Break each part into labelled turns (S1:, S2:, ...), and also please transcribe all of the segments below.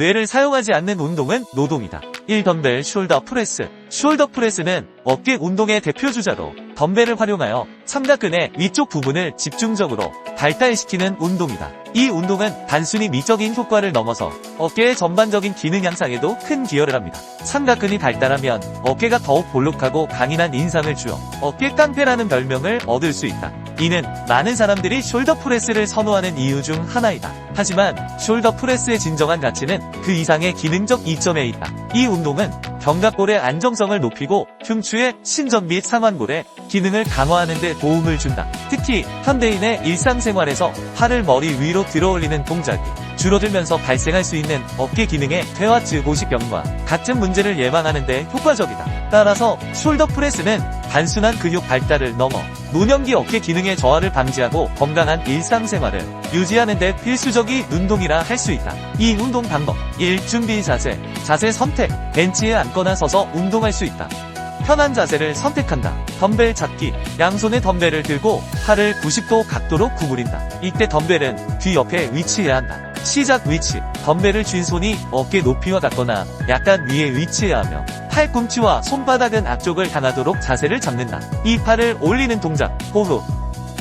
S1: 뇌를 사용하지 않는 운동은 노동이다. 1. 덤벨 숄더 프레스 숄더 프레스는 어깨 운동의 대표 주자로 덤벨을 활용하여 삼각근의 위쪽 부분을 집중적으로 발달시키는 운동이다. 이 운동은 단순히 미적인 효과를 넘어서 어깨의 전반적인 기능 향상에도 큰 기여를 합니다. 삼각근이 발달하면 어깨가 더욱 볼록하고 강인한 인상을 주어 어깨 깡패라는 별명을 얻을 수 있다. 이는 많은 사람들이 숄더 프레스를 선호하는 이유 중 하나이다. 하지만 숄더 프레스의 진정한 가치는 그 이상의 기능적 이점에 있다. 이 운동은 견갑골의 안정성을 높이고 흉추의 신전 및 상완골의 기능을 강화하는 데 도움을 준다. 특히 현대인의 일상생활에서 팔을 머리 위로 들어올리는 동작이 줄어들면서 발생할 수 있는 어깨 기능의 퇴화 즉 오십병과 같은 문제를 예방하는 데 효과적이다. 따라서 숄더 프레스는 단순한 근육 발달을 넘어 노년기 어깨 기능의 저하를 방지하고 건강한 일상생활을 유지하는 데 필수적인 운동이라 할 수 있다. 이 운동 방법 1. 준비 자세 자세 선택 벤치에 앉거나 서서 운동할 수 있다. 편한 자세를 선택한다. 덤벨 잡기. 양손에 덤벨을 들고 팔을 90도 각도로 구부린다. 이때 덤벨은 귀 옆에 위치해야 한다. 시작 위치. 덤벨을 쥔 손이 어깨 높이와 같거나 약간 위에 위치해야 하며 팔꿈치와 손바닥은 앞쪽을 향하도록 자세를 잡는다. 이 팔을 올리는 동작. 호흡.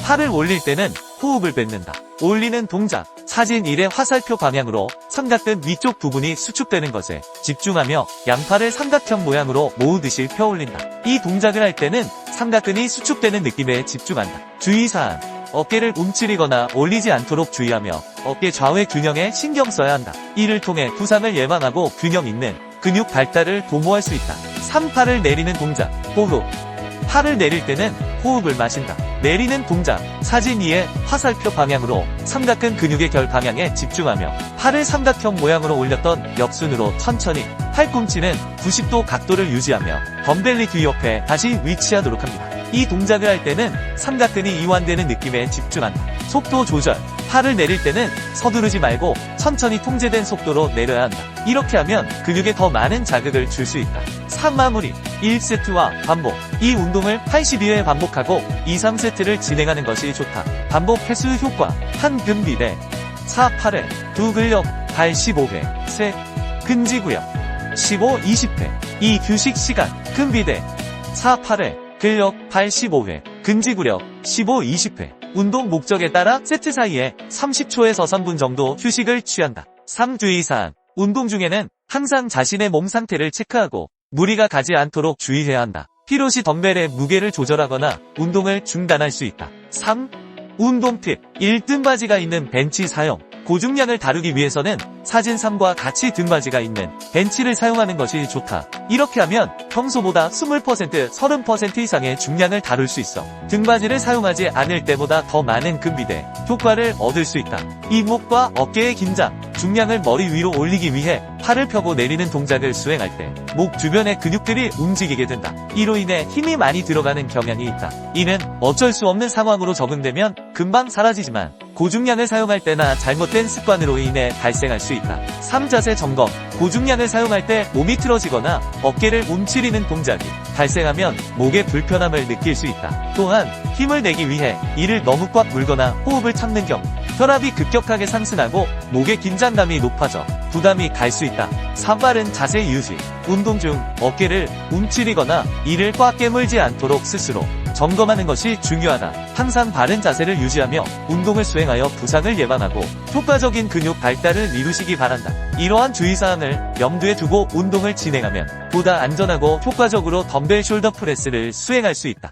S1: 팔을 올릴 때는 호흡을 뱉는다. 올리는 동작. 사진 1의 화살표 방향으로 삼각근 위쪽 부분이 수축되는 것에 집중하며 양팔을 삼각형 모양으로 모으듯이 펴 올린다. 이 동작을 할 때는 삼각근이 수축되는 느낌에 집중한다. 주의사항. 어깨를 움츠리거나 올리지 않도록 주의하며 어깨 좌우의 균형에 신경 써야 한다. 이를 통해 부상을 예방하고 균형 있는 근육 발달을 도모할 수 있다. 3팔을 내리는 동작. 호흡. 팔을 내릴 때는 호흡을 마신다. 내리는 동작. 사진 2의 화살표 방향으로 삼각근 근육의 결 방향에 집중하며 팔을 삼각형 모양으로 올렸던 역순으로 천천히 팔꿈치는 90도 각도를 유지하며 덤벨리 귀 옆에 다시 위치하도록 합니다. 이 동작을 할 때는 삼각근이 이완되는 느낌에 집중한다. 속도 조절. 팔을 내릴 때는 서두르지 말고 천천히 통제된 속도로 내려야 한다. 이렇게 하면 근육에 더 많은 자극을 줄 수 있다. 3마무리 1세트와 반복 이 운동을 82회 반복하고 2, 3세트를 진행하는 것이 좋다. 반복 횟수 효과 한 근비대 4, 8회 두 근력 8, 15회 세 근지구역 15, 20회 이 휴식 시간 근비대 4, 8회 근력 8, 15회 근지구력 15, 20회 운동 목적에 따라 세트 사이에 30초에서 3분 정도 휴식을 취한다. 3 주의사항 운동 중에는 항상 자신의 몸 상태를 체크하고 무리가 가지 않도록 주의해야 한다. 필요시 덤벨의 무게를 조절하거나 운동을 중단할 수 있다. 3. 운동 팁 1. 등 바지가 있는 벤치 사용 고중량을 다루기 위해서는 사진 3과 같이 등바지가 있는 벤치를 사용하는 것이 좋다. 이렇게 하면 평소보다 20% 30% 이상의 중량을 다룰 수 있어. 등바지를 사용하지 않을 때보다 더 많은 근비대 효과를 얻을 수 있다. 이 목과 어깨의 긴장 중량을 머리 위로 올리기 위해 팔을 펴고 내리는 동작을 수행할 때 목 주변의 근육들이 움직이게 된다. 이로 인해 힘이 많이 들어가는 경향이 있다. 이는 어쩔 수 없는 상황으로 적응되면 금방 사라지지만 고중량을 사용할 때나 잘못된 습관으로 인해 발생할 수 있다. 3자세 점검 고중량을 사용할 때 몸이 틀어지거나 어깨를 움츠리는 동작이 발생하면 목에 불편함을 느낄 수 있다. 또한 힘을 내기 위해 이를 너무 꽉 물거나 호흡을 참는 경우 혈압이 급격하게 상승하고 목의 긴장감이 높아져 부담이 갈 수 있다. 3발은 자세 유지. 운동 중 어깨를 움츠리거나 이를 꽉 깨물지 않도록 스스로 점검하는 것이 중요하다. 항상 바른 자세를 유지하며 운동을 수행하여 부상을 예방하고 효과적인 근육 발달을 이루시기 바란다. 이러한 주의 사항을 염두에 두고 운동을 진행하면 보다 안전하고 효과적으로 덤벨 숄더 프레스를 수행할 수 있다.